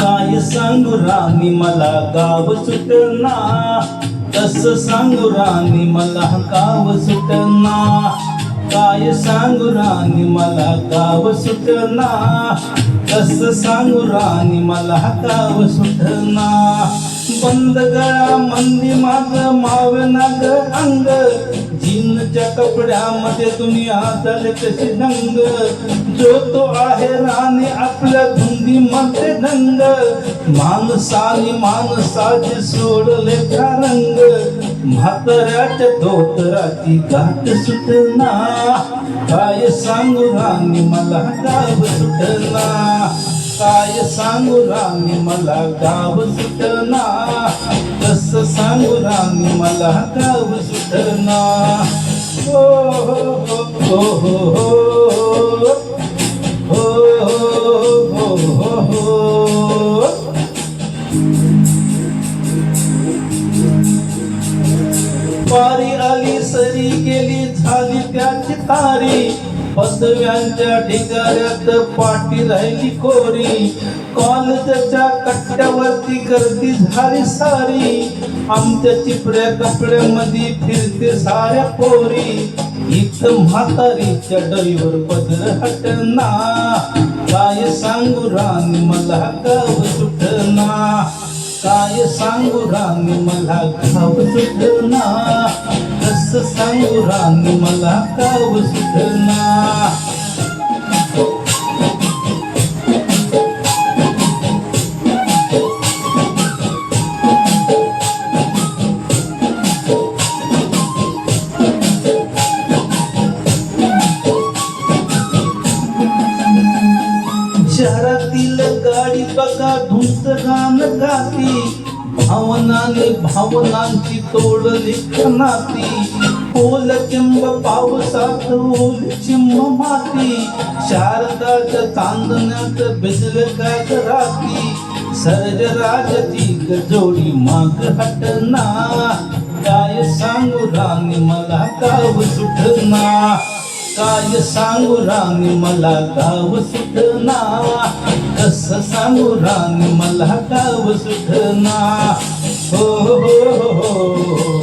काय सांगू राणी मला गाव सुटना? तस सांगू राणी मला गाव सुटना. काय सांगू राणी मला गाव सुटना? तस सांगू राणी मला गाव सुटना. बंद गळा मंदी माझ मावनाग ग अंग. जीनच्या कपड्यामध्ये तुम्ही झाले तशी दंग जो तो आहे राणी आपल्या धुंदी मध्ये दंग माणसाने माणसाचे सोडले का रंग म्हाताऱ्याच्या धोतराची गाठ सुटना. काय सांगू राणी मला गाव सुटना. काय सांगू राणी मला गाव सुटना. ना सांगू रामी मला गाव सुटना हो हो हो पारी आली सरी गेली झाली त्याची तारी पदव्यांच्या ढिगाऱ्यात पाठी राहिली कोरी. कॉलेजच्या कट्ट्यावरती गर्दी झाली सारी. आमच्या चिपड्या कपड्यामध्ये फिरते साऱ्या पोरी. इथं म्हातारीच्या डईवर पदर हटना. काय सांगू राणी मला गाव सुटना. काय सांगू राणी मला खाव सुटना कस सांगू राणी मला खाव सुटना गाती भावनाने भावनांची तोडली नाती ओल चिंब पावसात ओल चिंब माती. शारदाच्या चांदण्यात भिजल काय राती ती जोडी माग हटना. काय सांगू राणी मला गाव सुटना. काय सांगू राणी मला गाव सुटना. कस सांगू राणी मला गाव सुटना. हो हो हो हो हो.